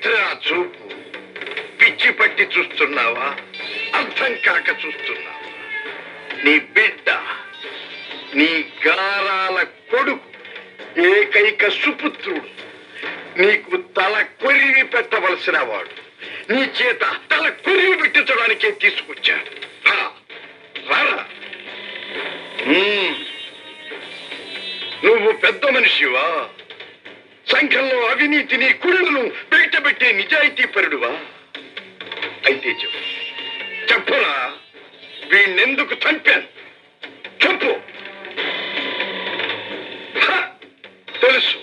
ఏమిట్రా ఆ చూపు. పిచ్చి పట్టి చూస్తున్నావా? అర్థం కాక చూస్తున్నావా? నీ బిడ్డ నీ గారాల కొడుకు ఏకైక సుపుత్రుడు. నీకు తల కొరివి పెట్టవలసిన వాడు. నీ చేత తల కొరివి పెట్టించడానికే తీసుకొచ్చాడు. నువ్వు పెద్ద మనిషివా? సంఘంలో అవినీతిని కుళ్ళను బయటపెట్టే నిజాయితీ పరుడువా అయితే చెప్పు. చెప్పురా వీణ్ణెందుకు చంపాను? చెప్పు. తెలుసు.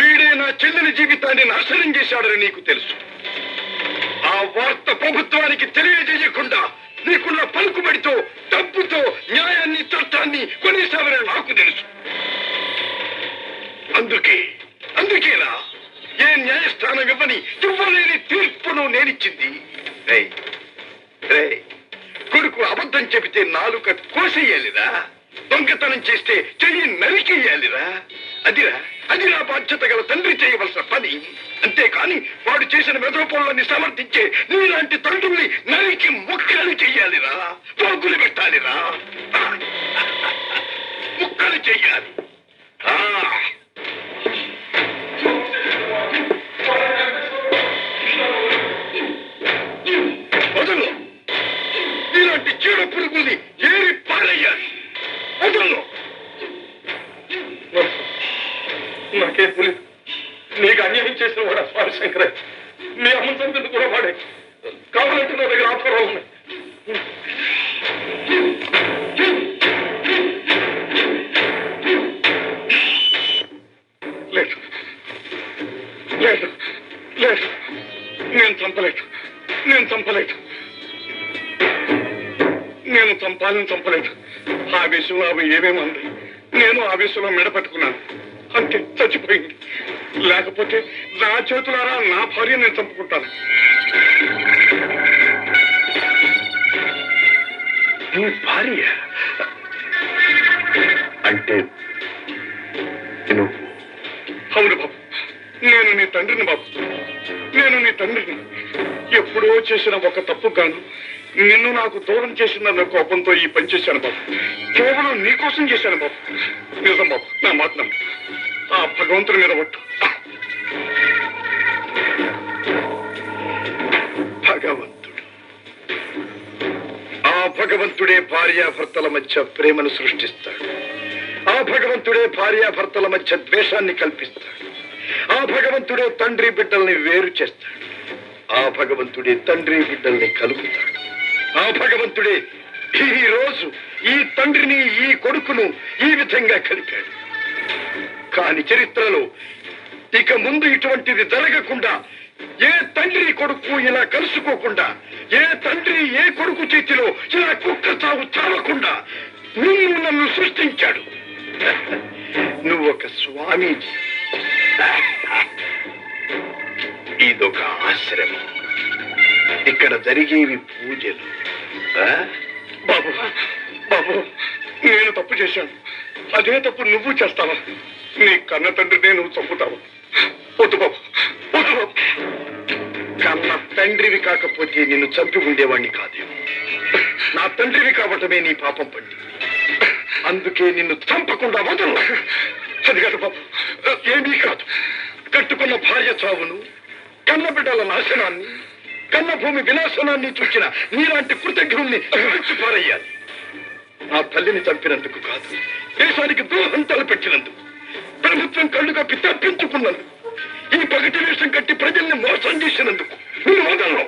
వీడే నా చెల్లెలి జీవితాన్ని నాశనం చేశాడని నీకు తెలుసు. ఆ వార్త ప్రభుత్వానికి తెలియజేయకుండా నీకున్న పలుకుబడితో డబ్బుతో న్యాయాన్ని చట్టాన్ని కొనేసావని నాకు తెలుసు. అందుకే అందుకేనా? న్యాయస్థానం ఇవ్వని ఇవ్వలేని తీర్పును నేనిచ్చింది. కొడుకు అబద్ధం చెబితే నాలుక కోసేయాలిరా? దొంగతనం చేస్తే చెయ్యి నరికేయాలిరా? అదిరా అదిరా బాధ్యత గల తండ్రి చేయవలసిన పని. అంతేకాని వాడు చేసిన మెదపనులని సమర్థించే నీలాంటి తండ్రుల్ని నరికి ముక్కలు చెయ్యాలిరా పోగులు పెట్టాలిరా? ముక్కలు చెయ్యాలి ఇలాంటి చీడ పురుగుల్ని ఏరి పారేయాలి. వదలు నాకేం తెలియదు నీకు అన్యాయం చేసిన వాడు స్వామి శంకరయ్య మీ అమ్మ చంపింది కూడా వాడే. కావాలంటే నా దగ్గర ఆధారాలు ఉన్నాయి. లేదు. లేదు. లేదు. నేను చంపలేదు. నేను చంపలేదు. నేను చంపాలని చంపలేదు. విషయంలో అవి ఏమేమి అంది నేను ఆవేశంలో మెడపట్టుకున్నాను అంతే చచ్చిపోయింది. లేకపోతే నా చేతులారా నా భార్య నేను చంపుకుంటాను. నీ భార్య? అంటే నువ్వు అవును బాబు. నేను నీ తండ్రిని బాబు. నేను నీ తండ్రిని. ఎప్పుడో చేసిన ఒక తప్పు గాను నిన్ను నాకు దూరం చేసిందన్న కోపంతో ఈ పని చేశాను బాబు. కేవలం నీకోసం చేశాను బాబు. నిజం బాబు నా మాట ఆ భగవంతుని మీద పట్టు భగవంతుడు. ఆ భగవంతుడే భార్యాభర్తల మధ్య ప్రేమను సృష్టిస్తాడు. ఆ భగవంతుడే భార్యాభర్తల మధ్య ద్వేషాన్ని కల్పిస్తాడు. ఆ భగవంతుడే తండ్రి బిడ్డల్ని వేరు చేస్తాడు. ఆ భగవంతుడే తండ్రి బిడ్డల్ని కలుపుతాడు. ఆ భగవంతుడే ఈ రోజు ఈ తండ్రిని ఈ కొడుకును ఈ విధంగా కలిపాడు. కాని చరిత్రలో ఇక ముందు ఇటువంటిది జరగకుండా ఏ తండ్రి కొడుకు ఇలా కలుసుకోకుండా ఏ తండ్రి ఏ కొడుకు చేతిలో ఇలా కుక్క చావు చావకుండా నువ్వు నన్ను సృష్టించాడు. నువ్వు ఒక స్వామీజీ. ఇదొక ఆశ్రమం. ఇక్కడ జరిగేవి పూజలు. ఆ? బాబు బాబు నేను తప్పు చేశాను. అదే తప్పు నువ్వు చేస్తావా? నీ కన్న తండ్రినే నువ్వు చంపుతావు? వద్దు బాబు వద్దు బాబు. కన్న తండ్రివి కాకపోతే నిన్ను చంపి ఉండేవాణ్ణి కాదేమో నా తండ్రివి కావటమే నీ పాపం పండి. అందుకే నిన్ను చంపకుండా వదలు అది కాదు బాబు ఏమీ కాదు. కట్టుకున్న భార్య చావును కన్న బిడ్డల నాశనాన్ని కన్న భూమి వినాశనాన్ని చూచిన నీలాంటి కృతజ్ఞుల్ని పారయ్యాలి ఆ తల్లిని చంపినందుకు కాదు దేశానికి ద్రోహం తలపెట్టినందుకు ప్రభుత్వం కళ్ళు కప్పి తప్పించుకున్నందుకు ఈ పగటి వేషం కట్టి ప్రజల్ని మోసం చేసినందుకు. నువ్వు వదలను